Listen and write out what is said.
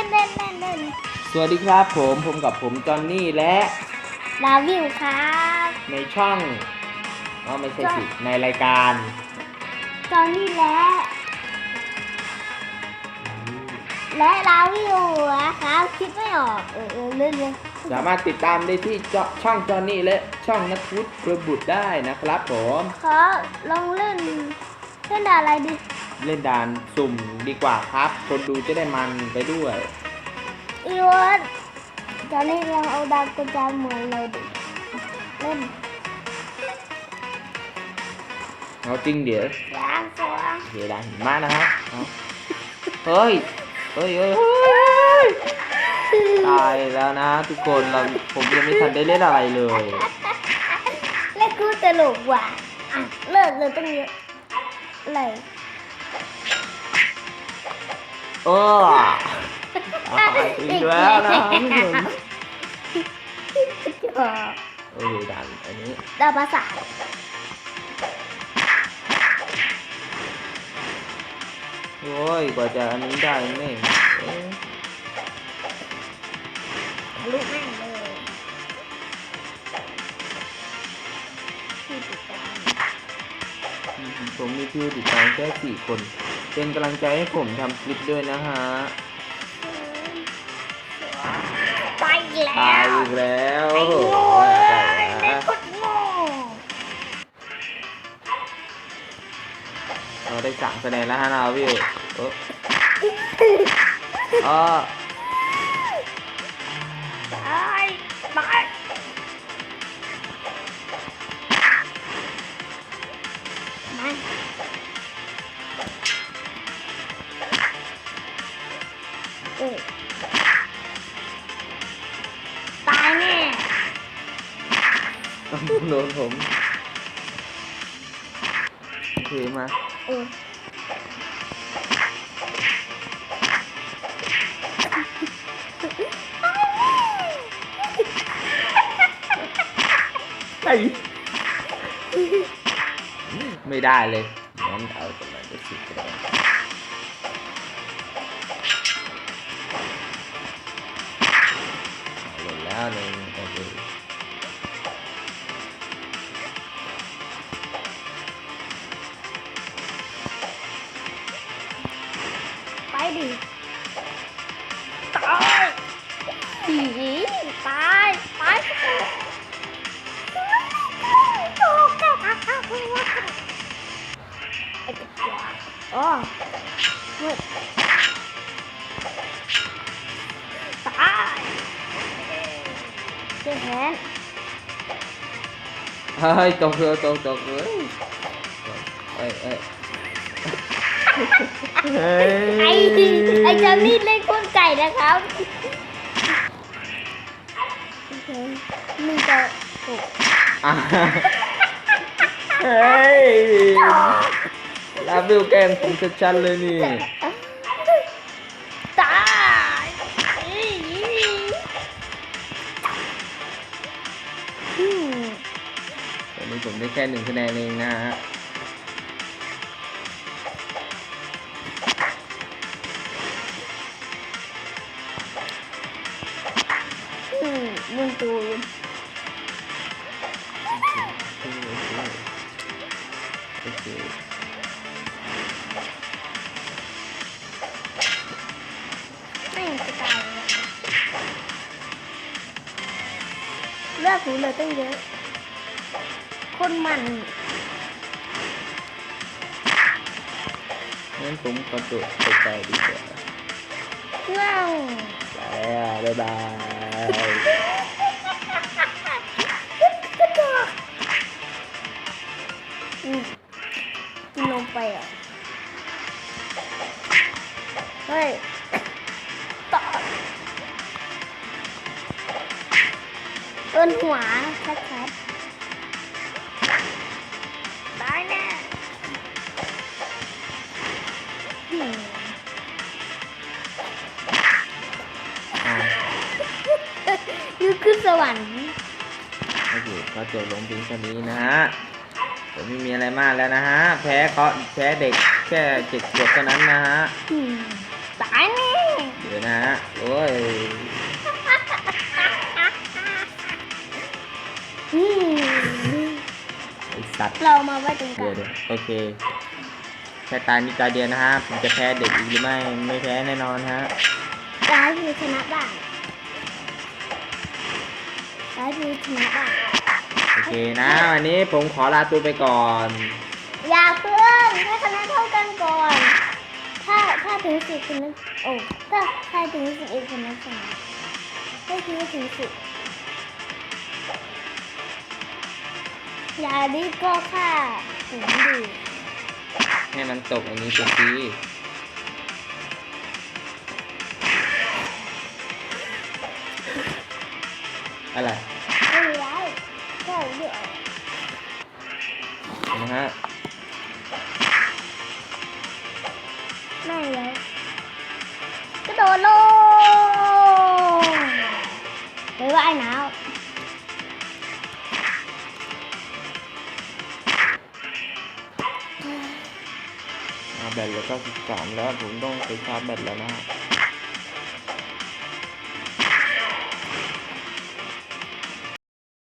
ล่นเล่นเล่นเล่นสวัสดีครับผมผมกับผมจอห์นนี่และลาวิวครับในช่องอ๋อไม่ใช่สิในรายการตอนนี้และ และลาวิวนะครับคิดไม่ออกเออเออเล่นเลยสามารถติดตามได้ที่จอช่องจอห์นนี่และช่องนัทวุฒิกระบุตรได้นะครับผมขอลองเล่นเล่นอะไรดี เล่นด่านสุ่มดีกว่าครับ คนดูจะได้มันไปด้วยอีวอนตอนนี้ลองเอาดาวกระจายเหมือนเลยดิเล่นเอาจริงเดี๋ยวยางสวงเดี๋ยวด่านหิมะนะฮะเอาเฮ้ยเฮ้ยเฮ้ยเฮ้ยตายแล้วนะ ทุกคนเราผมยังไม่ทันได้เล่นอะไรเลยเล่นกูตลกว่ะอะเลิกเลยตั้งเยอะเลย เออตายอีกแล้วนะทุกคนเออเอด่านอันนี้ดาวภาษาโอ้ยกว่าจะอันนี้ได้แม่งเอ๊ะทะลุแม่งเลยที่ติดตามผมมีผู้ติดตามแค่สี่คน เป็นกำลังใจให้ผมทำคลิปด้วยนะฮะไปแล้ตายวอีกแล้วไอ้โอ้โหโง่ได้ไอ้แล้วคนโง่เราได้สามคะแนนแล้วฮะนาวิวเออเออ ตายแน่โดนผมโอเคมาเออไอ้ไม่ได้เลยงั้นเอาตรงนั้นไปสิบคะแนนเอาหล่นแล้วหนึ่งโอเคไปดิตายผีตายตายโอ้กะ กะกะกะกะไอ้กระจอกอ๋อ เว้ยตายเจ๊แฮนเฮ้ยตกเลยตกตกเลยเอ้ยเอ้ยเฮ้ยไอ้ไอ้เจอนนี่เล่นก้นไก่นะครับโอเคมึงจะโอ้อะเฮ้ยลาบิวแกล้งผมชัดๆเลยนี่ ได้แค่หนึ่งคะแนนเองนะฮะอืมมึงตูนโอเคไม่จะตายเลือดหูเลยตั้งเยอะ คนมันงั้นผมขอตัวไปไกลดีกว่าเง่าไปอะบ๊ายบายกระจอกอืมกินลงไปอะ เฮ้ยต่อต้นหัวชัด ขึ้นสวรรค์โอเคก็จบลงเพียงเท่านี้นะฮะผมไม่มีอะไรมากแล้วนะฮะ แพ้เขาแพ้เด็กแค่เจ็ดขวบเท่านั้นนะฮะอืมตายแน่เดี๋ยวนะนะฮะโอ้ยอืมไอสัตว์เรามาไว้ตรงกเดี๋ยวลางเดี๋ยวโอเคแค่ตายมีตาเดียวนะฮะผมจะแพ้เด็กอีกหรือไม่ไม่แพ้แน่นอนฮะร้ายคือชนะบ้าง ร้ายคือชนะบ้างโอเคนะ วันนี้ผมขอลาตัวไปก่อน อย่าเพิ่งให้คะแนนเท่ากันก่อน ถ้าถ้าถึงสิบคะแนนโอ้ถ้าใครถึงสิบเอ็ดคะแนนชนะถ้าคิดว่าถึงสิบอย่ารีบก็ค่าถึงดีให้มันตกอันนี้ไปสิ อะไรไม่เป็นไรก็เดี๋ยวนะฮะไม่แล้วกระโดดลงไปว่ายน้อาวแบตเหลือเก้าสิบสามแล้วผมต้องไปชาร์จแบตแล้วนะฮะ